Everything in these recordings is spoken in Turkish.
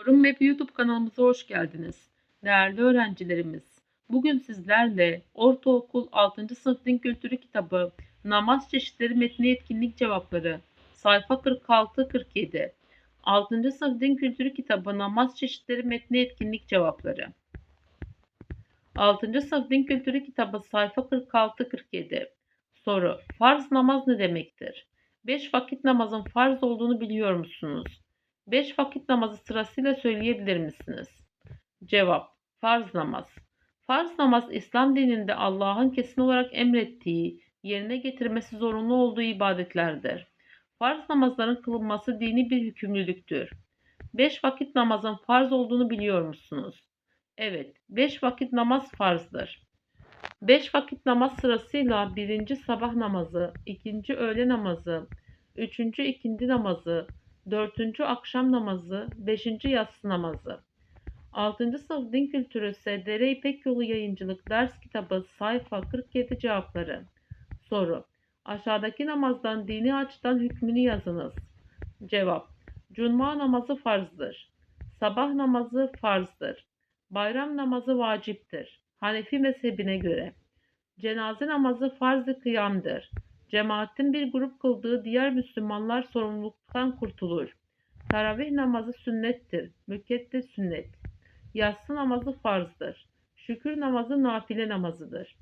Forum Web YouTube kanalımıza hoş geldiniz. Değerli öğrencilerimiz, bugün sizlerle Ortaokul 6. sınıf din kültürü kitabı Namaz çeşitleri metni etkinlik cevapları sayfa 46-47 6. sınıf din kültürü kitabı Namaz çeşitleri metni etkinlik cevapları 6. sınıf din kültürü kitabı sayfa 46-47 Soru Farz namaz ne demektir? 5 vakit namazın farz olduğunu biliyor musunuz? 5 vakit namazı sırasıyla söyleyebilir misiniz? Cevap Farz namaz Farz namaz İslam dininde Allah'ın kesin olarak emrettiği, yerine getirmesi zorunlu olduğu ibadetlerdir. Farz namazların kılınması dini bir hükümlülüktür. 5 vakit namazın farz olduğunu biliyor musunuz? Evet, 5 vakit namaz farzdır. 5 vakit namaz sırasıyla 1. sabah namazı, 2. öğle namazı, 3. ikindi namazı, 4. akşam namazı, 5. yatsı namazı. 6. sınıf din kültürü SDR İpek Yolu Yayıncılık ders kitabı sayfa 47 cevapları. Soru. Aşağıdaki namazdan dini açıdan hükmünü yazınız. Cevap. Cuma namazı farzdır. Sabah namazı farzdır. Bayram namazı vaciptir. Hanefi mezhebine göre. Cenaze namazı farz-ı kıyamdır. Cemaatin bir grup kıldığı diğer Müslümanlar sorumluluktan kurtulur. Taravih namazı sünnettir. Mükeddes sünnet. Yatsı namazı farzdır. Şükür namazı nafile namazıdır.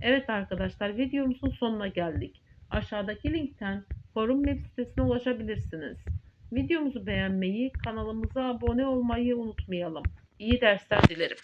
Evet arkadaşlar videomuzun sonuna geldik. Aşağıdaki linkten forum web sitesine ulaşabilirsiniz. Videomuzu beğenmeyi, kanalımıza abone olmayı unutmayalım. İyi dersler dilerim.